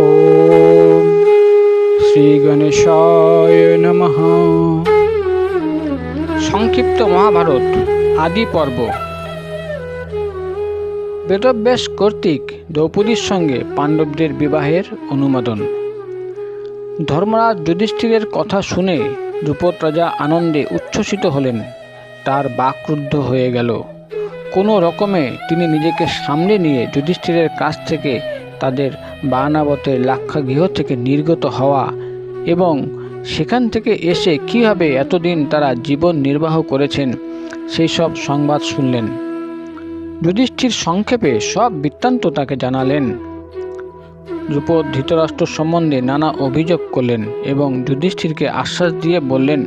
ওম শ্রী গণেশায় নমঃ সংক্ষিপ্ত মহাভারত আদি পর্ব বেদব্যাস কর্তৃক দ্রৌপদীর সঙ্গে পাণ্ডবদের বিবাহের অনুমোদন। ধর্মরাজ যুধিষ্ঠিরের কথা শুনে দ্রুপদ রাজা আনন্দে উচ্ছ্বসিত হলেন। তার বাকরুদ্ধ হয়ে গেল। কোনো রকমে তিনি নিজেকে সামনে নিয়ে যুধিষ্ঠিরের কাছ থেকে তাদের বানাবতের লাক্ষাগৃহ থেকে নির্গত হওয়া এবং সেখান থেকে এসে কীভাবে এতদিন তারা জীবন নির্বাহ করেছেন সেই সব সংবাদ শুনলেন। যুধিষ্ঠির সংক্ষেপে সব বৃত্তান্ত তাকে জানালেন। দ্রুপদ ধৃতরাষ্ট্র সম্বন্ধে নানা অভিযোগ করলেন এবং যুধিষ্ঠিরকে আশ্বাস দিয়ে বললেন,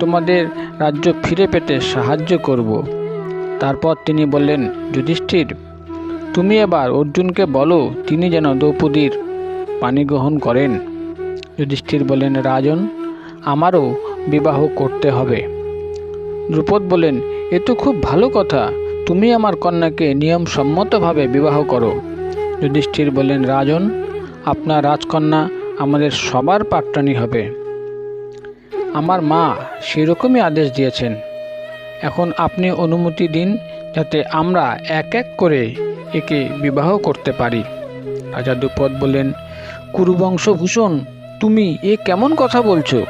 তোমাদের রাজ্য ফিরে পেতে সাহায্য করব। তারপর তিনি বললেন, যুধিষ্ঠির তুমি এবার অর্জুনকে বলো, তিনি যেন দ্রৌপদীর পানি গ্রহণ করেন। যুধিষ্ঠির বলেন, রাজন, আমারও বিবাহ করতে হবে। দ্রুপদ বলেন, এ তো খুব ভালো কথা, তুমি আমার কন্যাকে নিয়মসম্মতভাবে বিবাহ করো। যুধিষ্ঠির বললেন রাজন, আপনার রাজকন্যা আমাদের সবার পাট্রাণী হবে। আমার মা সেরকমই আদেশ দিয়েছেন। এখন আপনি অনুমতি দিন যাতে আমরা এক এক করে একে বিবাহ করতে পারি। রাজা দুপদ বললেন, কুরুবংশভূষণ, তুমি এ কেমন কথা বলছো?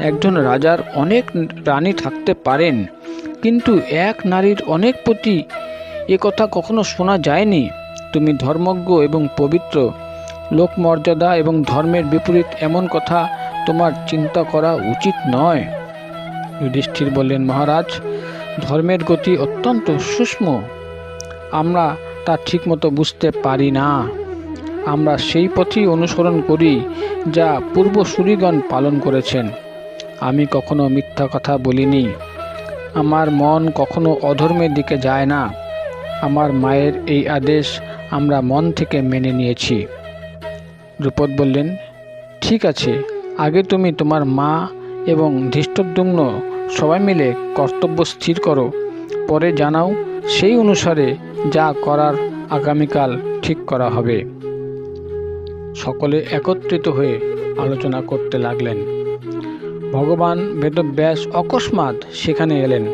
একজন রাজার অনেক রানী থাকতে পারেন, কিন্তু এক নারীর অনেক প্রতি এ কথা কখনো শোনা যায়নি। তুমি ধর্মজ্ঞ এবং পবিত্র, লোকমর্যাদা এবং ধর্মের বিপরীত এমন কথা তোমার চিন্তা করা উচিত নয়। যুধিষ্ঠির বললেন, মহারাজ, ধর্মের গতি অত্যন্ত সূক্ষ্ম। আমরা তা ঠিকমতো বুঝতে পারি না। আমরা সেই পথই অনুসরণ করি, যা পূর্বসূরিগণ পালন করেছেন। আমি কখনো মিথ্যা কথা বলিনি। আমার মন কখনো অধর্মের দিকে যায় না। আমার মায়ের এই আদেশ আমরা মন থেকে মেনে নিয়েছি। দ্রুপদ বললেন, ঠিক আছে, আগে তুমি তোমার মা এবং ধৃষ্টদ্যুম্ন সবাই মিলে কর্তব্য স্থির করো। পরে জানাও সেই অনুসারে যা করার আগামীকাল ঠিক করা হবে। সকলে একত্রিত হয়ে আলোচনা করতে লাগলেন। ভগবান বেদব্যাস অকস্মাৎ সেখানে এলেন।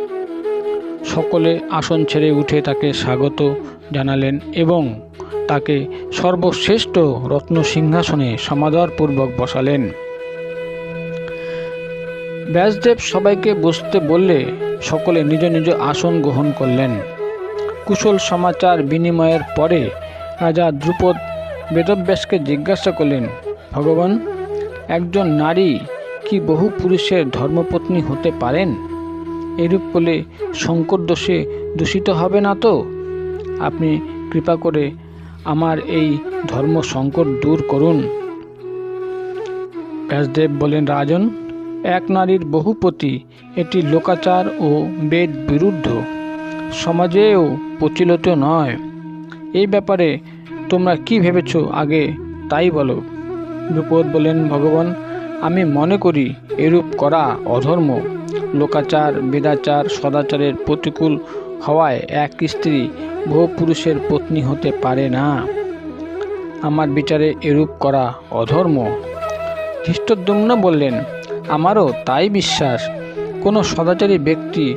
সকলে আসন ছেড়ে উঠে তাকে স্বাগত জানালেন এবং তাকে সর্বশ্রেষ্ঠ রত্ন সিংহাসনে সমাদরপূর্বক বসালেন। ব্যাসদেব সবাইকে বসতে বললে সকলে নিজ নিজ আসন গ্রহণ করলেন। কুশল সমাচার বিনিময়ের পরে রাজা দ্রুপদ বেদব্যাসকে জিজ্ঞাসা করলেন, ভগবান, একজন নারী কি বহু পুরুষের ধর্মপত্নী হতে পারেন? এরূপ বলে শঙ্কর দোষে দূষিত হবে না তো? আপনি কৃপা করে আমার এই ধর্ম সংকট দূর করুন। ব্যাসদেব বলেন, রাজন, এক নারীর বহুপতি, এটি লোকাচার ও বেদ বিরুদ্ধ সমাজেও প্রচলিত নয়। এই ব্যাপারে তোমরা কি ভেবেছ আগে তাই বলো। দ্রুপদ বলেন ভগবান, আমি মনে করি এরূপ করা অধর্ম। লোকাচার, বেদাচার, সদাচারের প্রতিকূল হওয়ায় এক স্ত্রী বহু পুরুষের পত্নী হতে পারে না। আমার বিচারে এরূপ করা অধর্ম। খ্রিস্টদ্যুম্ন বললেন, আমারও তাই বিশ্বাস। কোনো সদাচারী ব্যক্তি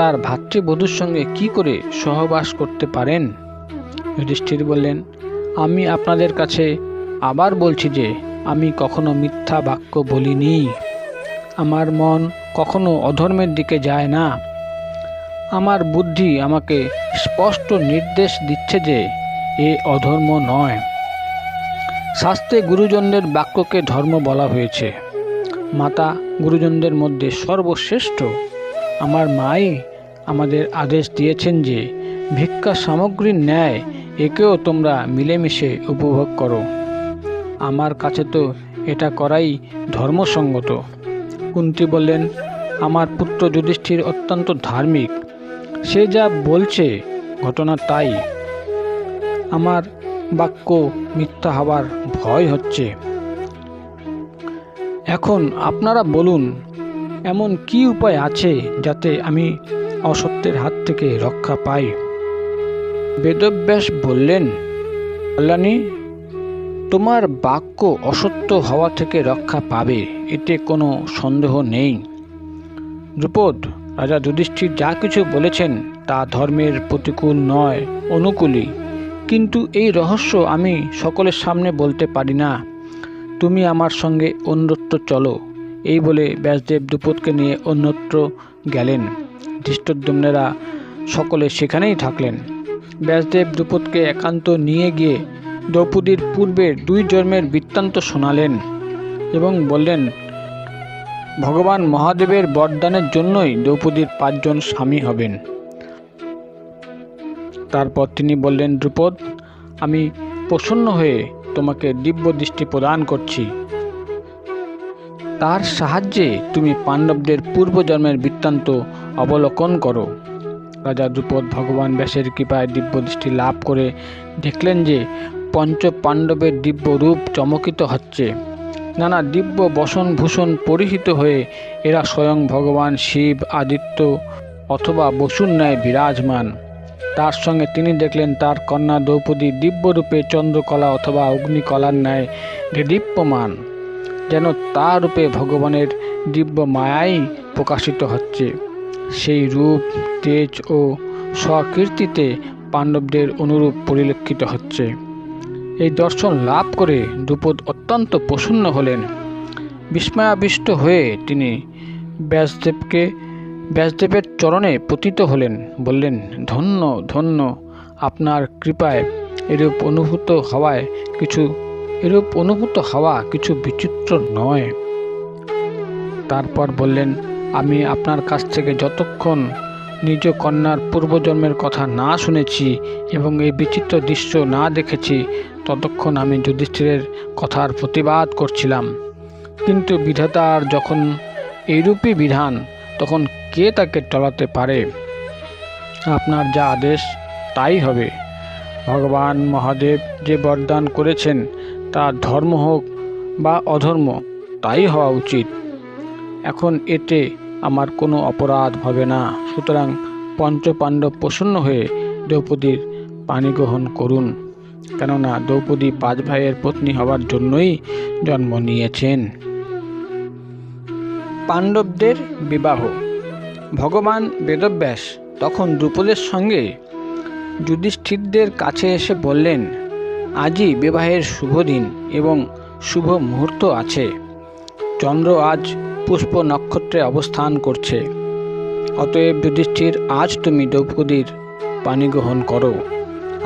তার ভাতৃবধূর সঙ্গে কি করে সহবাস করতে পারেন? যুধিষ্ঠির বললেন, আমি আপনাদের কাছে আবার বলছি যে, আমি কখনো মিথ্যা বাক্য বলিনি। আমার মন কখনো অধর্মের দিকে যায় না। আমার বুদ্ধি আমাকে স্পষ্ট নির্দেশ দিচ্ছে যে, এ অধর্ম নয়। শাস্ত্রে গুরুজনদের বাক্যকে ধর্ম বলা হয়েছে। মাতা গুরুজনদের মধ্যে সর্বশ্রেষ্ঠ আমার মাই আমাদের আদেশ দিয়েছেন যে, ভিক্ষা সামগ্রীর ন্যায় একেও তোমরা মিলেমিশে উপভোগ করো। আমার কাছে তো এটা করাই ধর্মসঙ্গত। কুন্তি বললেন, আমার পুত্র যুধিষ্ঠির অত্যন্ত ধার্মিক। সে যা বলছে, ঘটনা তাই। আমার বাক্য মিথ্যা হবার ভয় হচ্ছে। এখন আপনারা বলুন, এমন কি উপায় আছে যাতে আমি অসত্যের হাত থেকে রক্ষা পাই বেদব্যাস বললেন, কল্যাণী, তোমার বাক্য অসত্য হওয়া থেকে রক্ষা পাবে, এতে কোনো সন্দেহ নেই। দ্রুপদ রাজা যুধিষ্ঠির যা কিছু বলেছেন তা ধর্মের প্রতিকূল নয়, অনুকূলই। কিন্তু এই রহস্য আমি সকলের সামনে বলতে পারি না। তুমি আমার সঙ্গে অন্যত্র চলো। এই বলে ব্যাসদেব দ্রুপদকে নিয়ে অন্যত্র গেলেন। ধৃষ্টদ্যম্নেরা সকলে সেখানেই থাকলেন। ব্যাসদেব দ্রুপদকে একান্ত নিয়ে গিয়ে দ্রৌপদীর পূর্বের দুই জন্মের বৃত্তান্ত শোনালেন এবং বললেন, ভগবান মহাদেবের বরদানের জন্যই দ্রৌপদীর পাঁচজন স্বামী হবেন। তারপর তিনি বললেন, দ্রুপদ, আমি প্রসন্ন হয়ে তোমাকে দিব্য দৃষ্টি প্রদান করছি। তার সাহায্যে তুমি পাণ্ডবদের পূর্বজন্মের বৃত্তান্ত অবলোকন করো। রাজা দ্রুপদ ভগবান ব্যাসের কৃপায় দিব্য দৃষ্টি লাভ করে দেখলেন যে পঞ্চ পাণ্ডবের দিব্য রূপ চমকিত হচ্ছে। নানা দিব্য বসন ভূষণ পরিহিত হয়ে এরা স্বয়ং ভগবান শিব, আদিত্য অথবা বসুর ন্যায় বিরাজমান। তার সঙ্গে তিনি দেখলেন তার কন্যা দ্রৌপদী দিব্যরূপে চন্দ্রকলা অথবা অগ্নিকলার ন্যায় দীপ্যমান যেন তার রূপে ভগবানের দিব্য মায়াই প্রকাশিত হচ্ছে। সেই রূপ, তেজ ও স্বকীর্তিতে পাণ্ডবদের অনুরূপ পরিলক্ষিত হচ্ছে। এই দর্শন লাভ করে দ্রুপদ অত্যন্ত প্রসন্ন হলেন। বিস্ময়াবিষ্ট হয়ে তিনি ব্যাসদেবকে, ব্যাসদেবের চরণে পতিত হলেন, বললেন, ধন্য ধন্য, আপনার কৃপায় এরূপ অনুভূত হওয়ায় কিছু, এরূপ অনুভূত হওয়া কিছু বিচিত্র নয়। তারপর বললেন আমি আপনার কাছ থেকে যতক্ষণ নিজ কন্যার পূর্বজন্মের কথা না শুনেছি এবং এই বিচিত্র দৃশ্য না দেখেছি, ততক্ষণ আমি যুধিষ্ঠিরের কথার প্রতিবাদ করছিলাম। কিন্তু বিধাতার যখন এইরূপই বিধান, তখন কে তাকে টলাতে পারে? আপনার যা আদেশ, তাই হবে। ভগবান মহাদেব যে বরদান করেছেন, তা ধর্ম হোক বা অধর্ম, তাই হওয়া উচিত। এখন এতে আমার কোনো অপরাধ হবে না। সুতরাং পঞ্চপাণ্ডব প্রসন্ন হয়ে দ্রৌপদীর পানি গ্রহণ করুন। কেননা দ্রৌপদী পাঁচ ভাইয়ের পত্নী হওয়ার জন্যই জন্ম নিয়েছেন। পাণ্ডবদের বিবাহ। ভগবান বেদব্যাস তখন দ্রুপদের সঙ্গে যুধিষ্ঠিরদের কাছে এসে বললেন, আজই বিবাহের শুভ দিন এবং শুভ মুহূর্ত আছে। চন্দ্র আজ পুষ্প নক্ষত্রে অবস্থান করছে। অতএব যুধিষ্ঠির, আজ তুমি দ্রৌপদীর পানি গ্রহণ করো।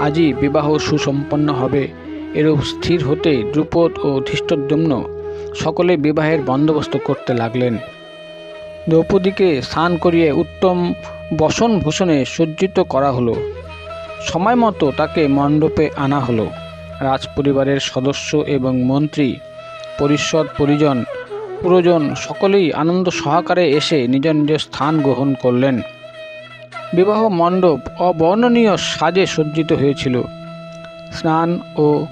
আজই বিবাহ সুসম্পন্ন হবে। এরূপ স্থির হতে দ্রুপদ ও ধৃষ্টদ্যম্ন সকলে বিবাহের বন্দোবস্ত করতে লাগলেন। দ্রৌপদীকে স্নান করিয়ে উত্তম বসন ভূষণে সজ্জিত করা হলো। সময় মতো তাকে মণ্ডপে আনা হলো। রাজপরিবারের সদস্য এবং মন্ত্রী, পরিষদ পরিজন পুরোজন সকলেই আনন্দ সহকারে এসে নিজ নিজ স্থান গ্রহণ করলেন। বিবাহ মণ্ডপ অবর্ণনীয় সাজে সজ্জিত হয়েছিল। স্নান ও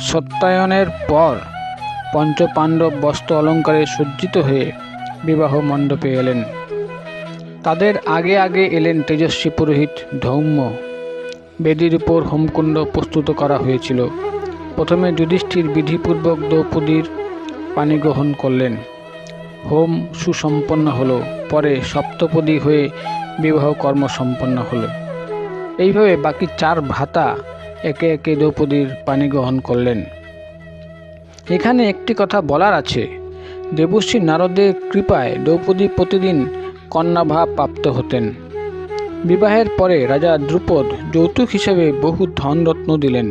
সত্যায়নের পর পঞ্চপাণ্ডব বস্ত্র অলঙ্কারে সজ্জিত হয়ে বিবাহ মণ্ডপে এলেন। তাদের আগে আগে এলেন তেজস্বী পুরোহিত ধৌম্য। বেদির উপর হোমকুণ্ড প্রস্তুত করা হয়েছিল। প্রথমে যুধিষ্ঠির বিধিপূর্বক দ্রৌপদীর পানি গ্রহণ করলেন। হোম সুসম্পন্ন হলো, পরে সপ্তপদী হয়ে বিবাহ কর্ম সম্পন্ন হলো। এইভাবে বাকি চার ভাতা একে একে দ্রৌপদীর পানি গ্রহণ করলেন। এখানে একটি কথা বলার আছে। দেবশ্রী নারদের কৃপায় দ্রৌপদী প্রতিদিন কন্যাভাব প্রাপ্ত হতেন। বিবাহের পরে রাজা দ্রুপদ যৌতুক হিসেবে বহু ধনরত্ন দিলেন।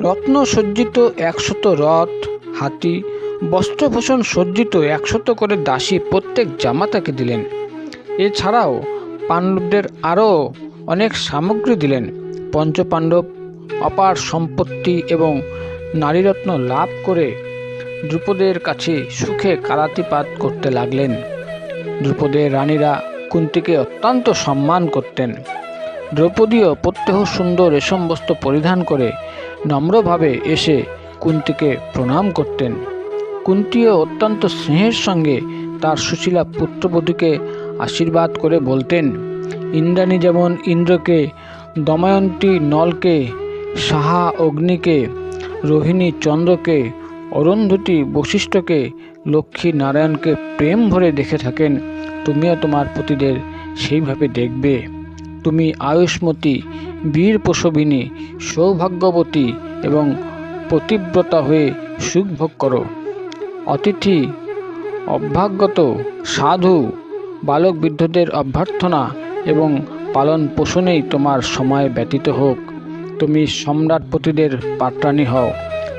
রত্ন সজ্জিত একশত রথ, হাতি বস্ত্রভূষণ সজ্জিত একশত করে দাসী প্রত্যেক জামাতাকে দিলেন। এছাড়াও পাণ্ডবদের আরও অনেক সামগ্রী দিলেন। পঞ্চপাণ্ডব, অপার সম্পত্তি এবং নারীরত্ন লাভ করে দ্রুপদের কাছে সুখে কালাতিপাত করতে লাগলেন। দ্রুপদের রানীরা কুন্তিকে অত্যন্ত সম্মান করতেন। দ্রৌপদীও প্রত্যহ সুন্দর রেশম বস্ত্র পরিধান করে নম্রভাবে এসে কুন্তিকে প্রণাম করতেন। কুন্তিও অত্যন্ত স্নেহের সঙ্গে তার সুশীলা পুত্রবধূকে আশীর্বাদ করে বলতেন, ইন্দ্রাণী যেমন ইন্দ্রকে, দময়ন্তী নলকে, সাহা অগ্নিকে, রোহিণী চন্দ্রকে, অরুন্ধতী বশিষ্ঠকে, লক্ষ্মী নারায়ণকে প্রেম ভরে দেখে থাকেন, তুমিও তোমার পতিদের সেইভাবে দেখবে। তুমি আয়ুষ্মতী বীর প্রসবিনী সৌভাগ্যবতী এবং পতিব্রতা হয়ে সুখ ভোগ করো। অতিথি অভ্যাগত সাধু, বালক বৃদ্ধদের অভ্যর্থনা এবং পালন পোষণেই তোমার সময় ব্যতীত হোক। তুমি সম্রাটপতিদের পাত্রাণী হও।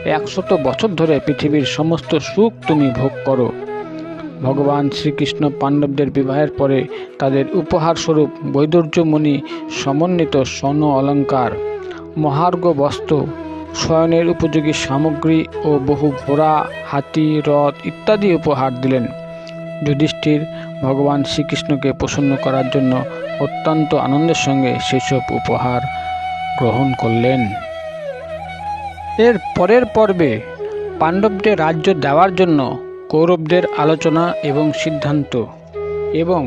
একশত বছর ধরে পৃথিবীর সমস্ত সুখ তুমি ভোগ করো। ভগবান শ্রীকৃষ্ণ পাণ্ডবদের বিবাহের পরে তাদের উপহার স্বরূপ বৈদুর্যমণি সমন্বিত স্বর্ণ অলঙ্কার, মহার্ঘ বস্ত্র শয়নের উপযোগী সামগ্রী ও বহু ঘোড়া, হাতি রথ ইত্যাদি উপহার দিলেন। যুধিষ্ঠির ভগবান শ্রীকৃষ্ণকে প্রসন্ন করার জন্য অত্যন্ত আনন্দের সঙ্গে সেসব উপহার গ্রহণ করলেন। এর পরের পর্বে পাণ্ডবদের রাজ্য দেওয়ার জন্য কৌরবদের আলোচনা এবং সিদ্ধান্ত এবং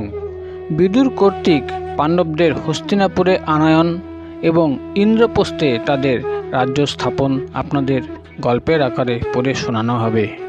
বিদুর কর্তৃক পাণ্ডবদের হস্তিনাপুরে আনয়ন এবং ইন্দ্রপ্রস্থে তাদের রাজ্য স্থাপন আপনাদের গল্পের আকারে পড়ে শোনানো হবে।